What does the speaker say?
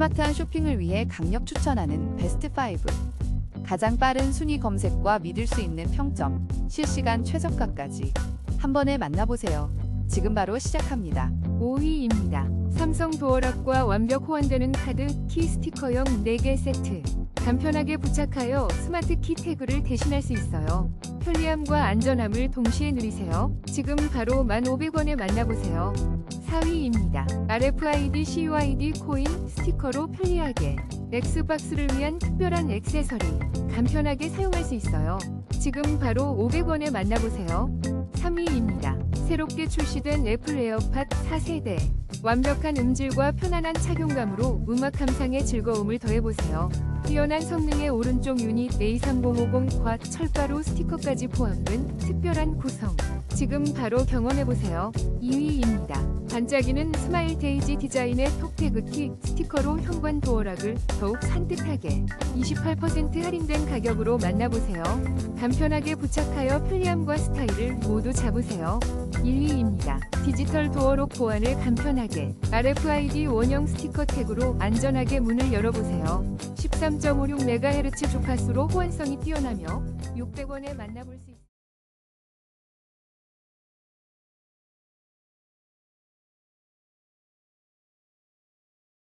스마트한 쇼핑을 위해 강력 추천하는 베스트 5. 가장 빠른 순위 검색과 믿을 수 있는 평점, 실시간 최저가까지 한 번에 만나보세요. 지금 바로 시작합니다. 5위입니다. 삼성 도어락과 완벽 호환되는 카드 키 스티커형 4개 세트. 간편하게 부착하여 스마트 키 태그를 대신할 수 있어요. 편리함과 안전함을 동시에 누리세요. 지금 바로 1,500원에 만나보세요. 4위입니다. RFID CUID 코인 스티커로 편리하게 엑스박스를 위한 특별한 액세서리 간편하게 사용할 수 있어요. 지금 바로 500원에 만나보세요. 3위입니다. 새롭게 출시된 애플 에어팟 4세대. 완벽한 음질과 편안한 착용감으로 음악 감상의 즐거움을 더해보세요. 뛰어난 성능의 오른쪽 유닛 A3050과 철가루 스티커까지 포함된 특별한 구성. 지금 바로 경험해보세요. 2위입니다. 반짝이는 스마일 데이지 디자인의 톡태그키 스티커로 현관 도어락을 더욱 산뜻하게 28% 할인된 가격으로 만나보세요. 간편하게 부착하여 편리함과 스타일을 모두 잡으세요. 1위입니다. 디지털 도어록 보안을 간편하게 RFID 원형 스티커 태그로 안전하게 문을 열어보세요. 13.56MHz 조카수로 호환성이 뛰어나며 600원에 만나볼 수